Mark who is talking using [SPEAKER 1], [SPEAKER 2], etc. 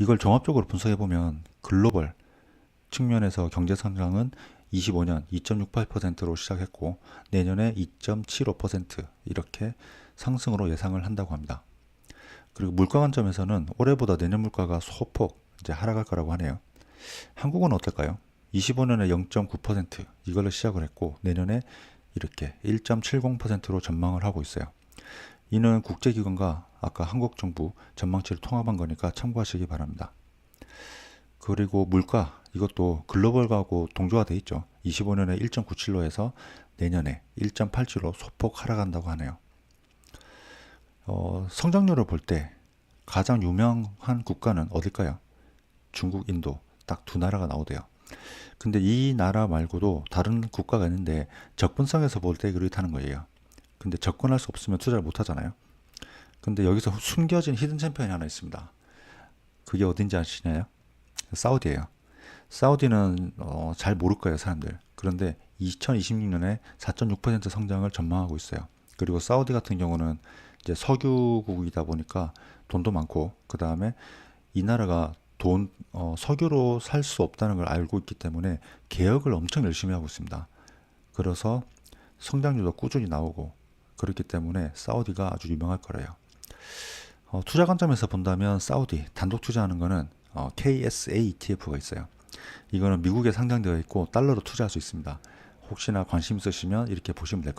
[SPEAKER 1] 이걸 종합적으로 분석해 보면 글로벌 측면에서 경제 성장은 25년 2.68%로 시작했고 내년에 2.75% 이렇게 상승으로 예상을 한다고 합니다. 그리고 물가 관점에서는 올해보다 내년 물가가 소폭 이제 하락할 거라고 하네요. 한국은 어떨까요? 25년에 0.9% 이걸로 시작을 했고 내년에 이렇게 1.70%로 전망을 하고 있어요. 이는 국제기관과 아까 한국 정부 전망치를 통합한 거니까 참고하시기 바랍니다. 그리고 물가 이것도 글로벌하고 동조가 돼 있죠. 25년에 1.97로 해서 내년에 1.87로 소폭 하락한다고 하네요. 어, 성장률을 볼 때 가장 유명한 국가는 어딜까요? 중국, 인도 딱 두 나라가 나오대요. 근데 이 나라 말고도 다른 국가가 있는데 접근성에서 볼 때 그렇다는 거예요. 근데 접근할 수 없으면 투자를 못 하잖아요. 근데 여기서 숨겨진 히든 챔피언이 하나 있습니다. 그게 어딘지 아시나요? 사우디예요. 사우디는 어, 잘 모를 거예요, 사람들. 그런데 2026년에 4.6% 성장을 전망하고 있어요. 그리고 사우디 같은 경우는 이제 석유국이다 보니까 돈도 많고 그 다음에 이 나라가 돈 어, 석유로 살 수 없다는 걸 알고 있기 때문에 개혁을 엄청 열심히 하고 있습니다. 그래서 성장률도 꾸준히 나오고 그렇기 때문에 사우디가 아주 유명할 거래요. 어, 투자 관점에서 본다면 사우디 단독 투자하는 거는 어, KSA ETF가 있어요. 이거는 미국에 상장되어 있고 달러로 투자할 수 있습니다. 혹시나 관심 있으시면 이렇게 보시면 될 것 같아요.